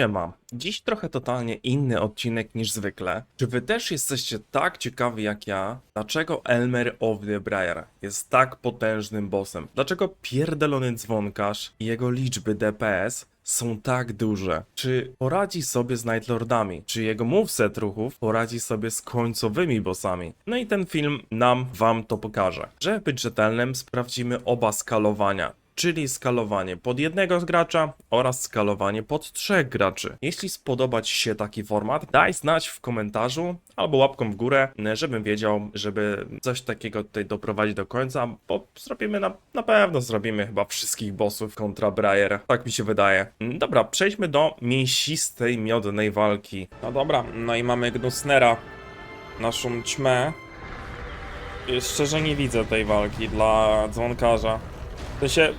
Siema. Dziś trochę totalnie inny odcinek niż zwykle. Czy wy też jesteście tak ciekawi jak ja, dlaczego Elmer of the Briar jest tak potężnym bossem? Dlaczego pierdolony dzwonkarz i jego liczby DPS są tak duże? Czy poradzi sobie z Nightlordami? Czy jego moveset ruchów poradzi sobie z końcowymi bossami? No i ten film nam, wam to pokaże. Żeby być rzetelnym, sprawdzimy oba skalowania czyli skalowanie pod jednego gracza oraz skalowanie pod trzech graczy. Jeśli spodoba Ci się taki format, daj znać w komentarzu albo łapką w górę, żebym wiedział, żeby coś takiego tutaj doprowadzić do końca, bo zrobimy na, na pewno zrobimy chyba wszystkich bossów kontra Briar. Tak mi się wydaje. Dobra, przejdźmy do mięsistej, miodnej walki. No dobra, no i mamy Gnusnera, naszą ćmę. Szczerze nie widzę tej walki dla dzwonkarza. W sensie,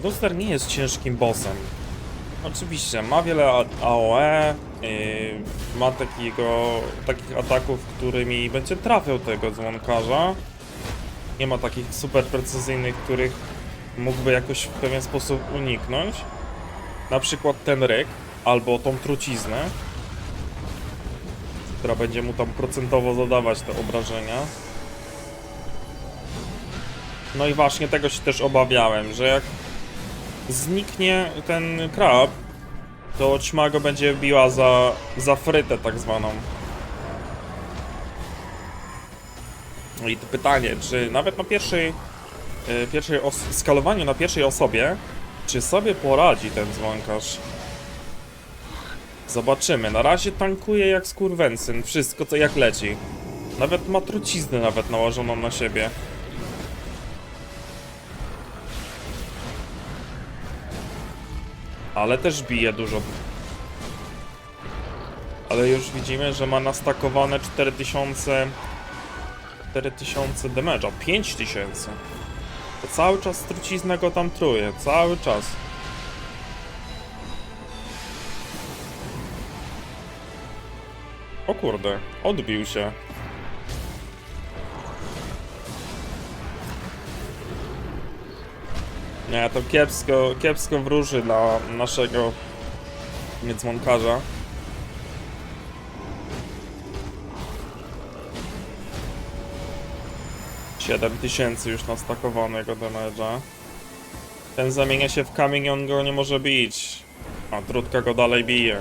Gnoster nie jest ciężkim bossem. Oczywiście, ma wiele AOE, yy, ma takiego, takich ataków, którymi będzie trafiał tego dzwonkarza. Nie ma takich super precyzyjnych, których mógłby jakoś w pewien sposób uniknąć. Na przykład ten ryk, albo tą truciznę, która będzie mu tam procentowo zadawać te obrażenia. No i właśnie tego się też obawiałem, że jak zniknie ten krab, to ćma go będzie biła za, za frytę tak zwaną. No i to pytanie, czy nawet na pierwszej, y, pierwszej skalowaniu na pierwszej osobie, czy sobie poradzi ten dzwonkarz? Zobaczymy. Na razie tankuje jak skurwensyn, wszystko co jak leci. Nawet ma truciznę nawet nałożoną na siebie. Ale też bije dużo. Ale już widzimy, że ma nastakowane 4000 4000 damage'a, 5000. To cały czas trucizna go tam truje, cały czas. O kurde, odbił się. Nie, to kiepsko, kiepsko wróży dla naszego niedzwonkarza. Siedem tysięcy już nastakowanego damage'a. Ten zamienia się w kamień on go nie może bić. A trudka go dalej bije.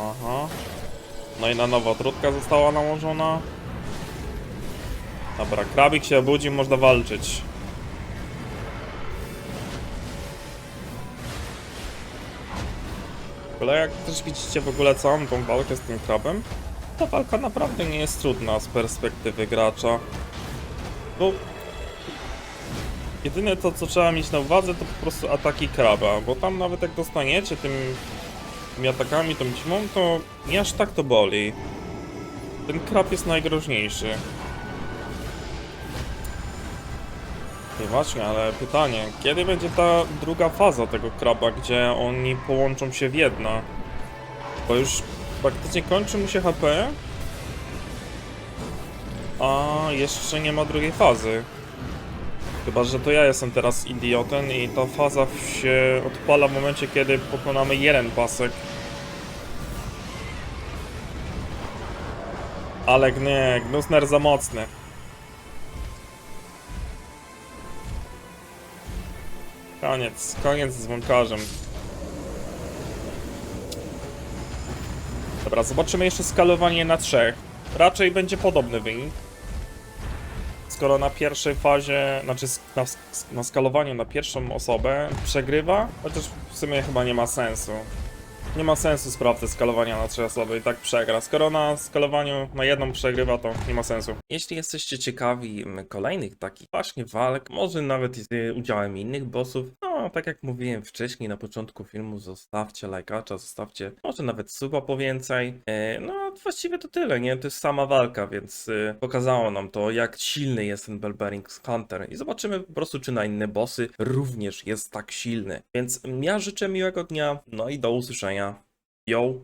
Aha. No i na nowo trudka została nałożona. Dobra, krabik się obudzi, można walczyć. Ale jak też widzicie w ogóle całą tą walkę z tym krabem, ta walka naprawdę nie jest trudna z perspektywy gracza. Bo jedyne to co trzeba mieć na uwadze to po prostu ataki kraba, bo tam nawet jak dostaniecie tym tymi atakami, tą ćmą, to nie aż tak to boli. Ten krab jest najgroźniejszy. I właśnie, ale pytanie, kiedy będzie ta druga faza tego kraba, gdzie oni połączą się w jedno? Bo już praktycznie kończy mu się HP, a jeszcze nie ma drugiej fazy. Chyba, że to ja jestem teraz idiotem i ta faza się odpala w momencie, kiedy pokonamy jeden pasek. Ale nie, Gnusner za mocny. Koniec, koniec z wąkarzem. Dobra, zobaczymy jeszcze skalowanie na trzech. Raczej będzie podobny wynik. Skoro na pierwszej fazie, znaczy na, na skalowaniu na pierwszą osobę przegrywa, chociaż w sumie chyba nie ma sensu. Nie ma sensu sprawdzać skalowania na trzy osoby i tak przegra. Skoro na skalowaniu na jedną przegrywa, to nie ma sensu. Jeśli jesteście ciekawi kolejnych takich właśnie walk, może nawet z udziałem innych bossów, no tak jak mówiłem wcześniej na początku filmu, zostawcie lajkacza, zostawcie może nawet suba po więcej. E, no właściwie to tyle, nie? To jest sama walka, więc y, pokazało nam to, jak silny jest ten Barbarian Hunter i zobaczymy po prostu, czy na inne bossy również jest tak silny. Więc ja życzę miłego dnia, no i do usłyszenia. Yo!